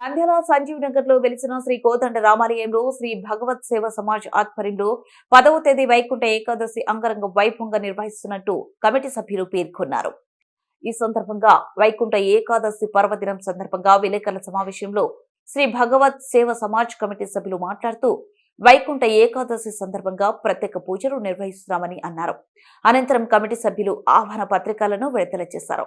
నంద్యాల సంజీవ్ నగర్లో వెలిసిన శ్రీ కోదండ రామాలయంలో శ్రీ భగవత్ సేవ సమాజ్ ఆధ్వర్యంలో పదవ తేదీ వైకుంఠ ఏకాదశి అంగరంగ వైభవంగా నిర్వహిస్తున్నట్టు కమిటీ సభ్యులు పేర్కొన్నారు. ఈ సందర్భంగా వైకుంఠ ఏకాదశి పర్వదినం సందర్భంగా విలేకరుల సమావేశంలో శ్రీ భగవత్ సేవ సమాజ్ కమిటీ సభ్యులు మాట్లాడుతూ వైకుంఠ ఏకాదశి సందర్భంగా ప్రత్యేక పూజలు నిర్వహిస్తున్నామని అన్నారు. అనంతరం కమిటీ సభ్యులు ఆహ్వాన పత్రికలను విడుదల చేశారు.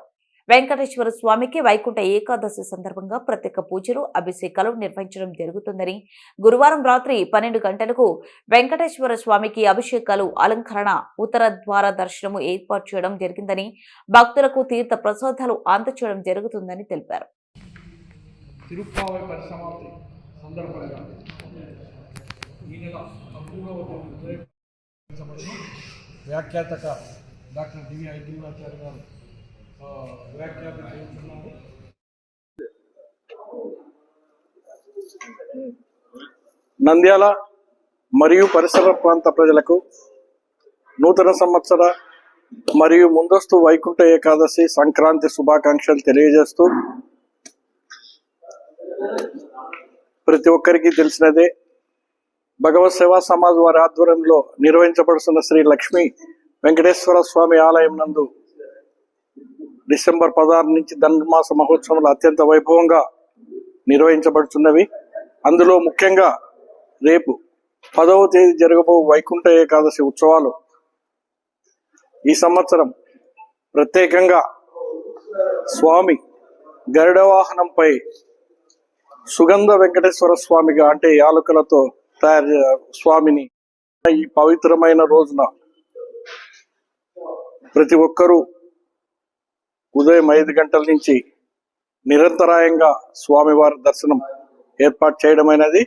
వెంకటేశ్వర స్వామికి వైకుంఠ ఏకాదశి సందర్భంగా ప్రత్యేక పూజలు అభిషేకాలు నిర్వహించడం జరుగుతుందని గురువారం రాత్రి పన్నెండు గంటలకు వెంకటేశ్వర స్వామికి అభిషేకాలు అలంకరణ ఉత్తర ద్వార దర్శనము ఏర్పాటు చేయడం జరిగిందని భక్తులకు తీర్థ ప్రసాదాలు అందచేయడం జరుగుతుందని తెలిపారు. వ్యాఖ్యాతక డాక్టర్ డివి ఐగిరినాచార్య గారు నంద్యాల మరియు పరిసర ప్రాంత ప్రజలకు నూతన సంవత్సర మరియు ముందస్తు వైకుంఠ ఏకాదశి సంక్రాంతి శుభాకాంక్షలు తెలియజేస్తూ ప్రతి ఒక్కరికి తెలిసినదే భగవత్ సేవా సమాజ్ వారి ఆధ్వర్యంలో నిర్వహించబడుతున్న శ్రీ లక్ష్మీ వెంకటేశ్వర స్వామి ఆలయం నందు డిసెంబర్ పదహారు నుంచి ధనుర్మాస మహోత్సవాలు అత్యంత వైభవంగా నిర్వహించబడుతున్నవి. అందులో ముఖ్యంగా రేపు పదవ తేదీ జరగబో వైకుంఠ ఏకాదశి ఉత్సవాలు. ఈ సంవత్సరం ప్రత్యేకంగా స్వామి గరుడవాహనంపై సుగంధ వెంకటేశ్వర స్వామిగా అంటే యాలకులతో తయారు స్వామిని ఈ పవిత్రమైన రోజున ప్రతి ఒక్కరూ ఉదయం ఐదు గంటల నుంచి నిరంతరాయంగా స్వామివారి దర్శనం ఏర్పాటు చేయడమైనది.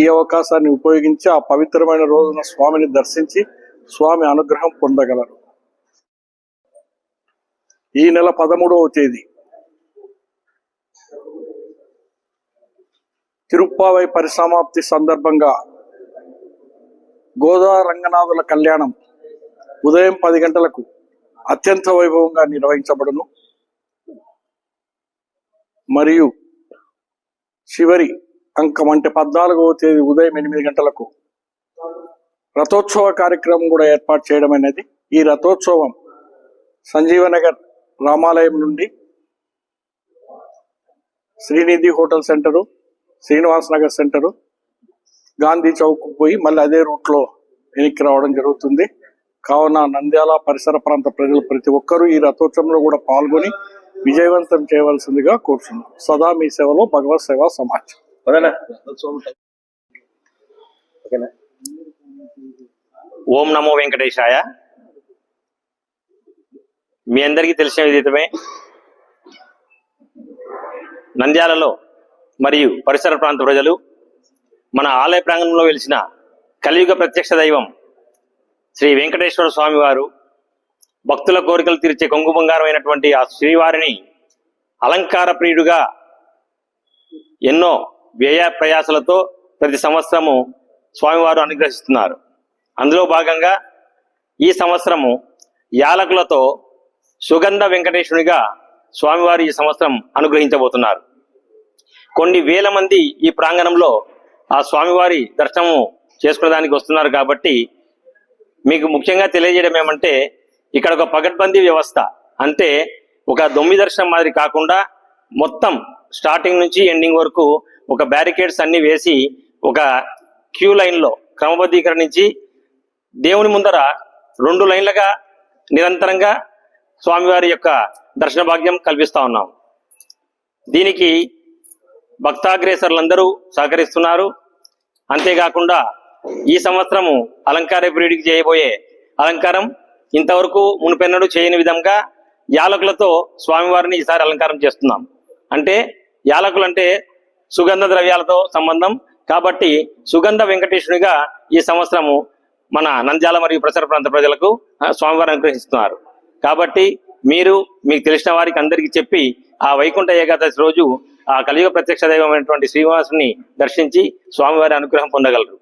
ఈ అవకాశాన్ని ఉపయోగించి ఆ పవిత్రమైన రోజున స్వామిని దర్శించి స్వామి అనుగ్రహం పొందగలరు. ఈ నెల పదమూడవ తేదీ. తిరుప్పావై పరిసమాప్తి సందర్భంగా గోదా రంగనాథుల కళ్యాణం ఉదయం పది గంటలకు అత్యంత వైభవంగా నిర్వహించబడును. మరియు చివరి అంకం అంటే పద్నాలుగవ తేదీ ఉదయం ఎనిమిది గంటలకు రథోత్సవ కార్యక్రమం కూడా ఏర్పాటు చేయడం అనేది ఈ రథోత్సవం సంజీవనగర్ రామాలయం నుండి Srinidhi hotel centre Srinivas Nagar centre Gandhi Chowk పోయి మళ్ళీ అదే రూట్లో వెనక్కి రావడం జరుగుతుంది. కావున నంద్యాల పరిసర ప్రాంత ప్రజలు ప్రతి ఒక్కరూ ఈ రథోత్సవంలో కూడా పాల్గొని విజయవంతం చేయవలసిందిగా కోరుతున్నాం సదా మీ సేవలో భగవత్ సేవా సమాజ్. ఓం నమో వెంకటేశాయ. మీ అందరికీ తెలిసిన విదితమే. నంద్యాలలో మరియు పరిసర ప్రాంత ప్రజలు మన ఆలయ ప్రాంగణంలో వెలిసిన కలియుగ ప్రత్యక్ష దైవం శ్రీ వెంకటేశ్వర స్వామి వారు భక్తుల కోరికలు తీర్చే కొంగు బంగారమైనటువంటి ఆ శ్రీవారిని అలంకార ప్రియుడుగా ఎన్నో వ్యయ ప్రయాసలతో ప్రతి సంవత్సరము స్వామివారు అనుగ్రహిస్తున్నారు. అందులో భాగంగా ఈ సంవత్సరము యాలకులతో సుగంధ వెంకటేశ్వరునిగా స్వామివారు ఈ సంవత్సరం అనుగ్రహించబోతున్నారు. కొన్ని వేల మంది ఈ ప్రాంగణంలో ఆ స్వామివారి దర్శనము చేసుకోవడానికి వస్తున్నారు కాబట్టి మీకు ముఖ్యంగా తెలియజేయడం ఏమంటే ఇక్కడ ఒక పగడ్బందీ వ్యవస్థ. అంటే ఒక దొమ్మి దర్శనం మాదిరి కాకుండా మొత్తం స్టార్టింగ్ నుంచి ఎండింగ్ వరకు ఒక బ్యారికేడ్స్ అన్ని వేసి ఒక క్యూ లైన్లో క్రమబద్ధీకరణించి దేవుని ముందర రెండు లైన్లుగా నిరంతరంగా స్వామివారి యొక్క దర్శన భాగ్యం కల్పిస్తూ ఉన్నాం. దీనికి భక్తాగ్రేసర్లందరూ సహకరిస్తున్నారు. అంతేకాకుండా ఈ సంవత్సరము అలంకార బ్రీడికి చేయబోయే అలంకారం ఇంతవరకు మునిపెన్నడు చేయని విధంగా యాలకులతో స్వామివారిని ఈసారి అలంకారం చేస్తున్నాం. అంటే యాలకులు అంటే సుగంధ ద్రవ్యాలతో సంబంధం. కాబట్టి సుగంధ వెంకటేశునిగా ఈ సంవత్సరము మన నంద్యాల మరియు ప్రసర ప్రాంత ప్రజలకు ఆ, స్వామివారిని అనుగ్రహిస్తున్నారు. కాబట్టి మీరు మీకు తెలిసిన వారికి అందరికీ చెప్పి ఆ వైకుంఠ ఏకాదశి రోజు ఆ కలియుగ ప్రత్యక్ష దైవమైనటువంటి శ్రీనివాసుని దర్శించి స్వామివారి అనుగ్రహం పొందగలరు.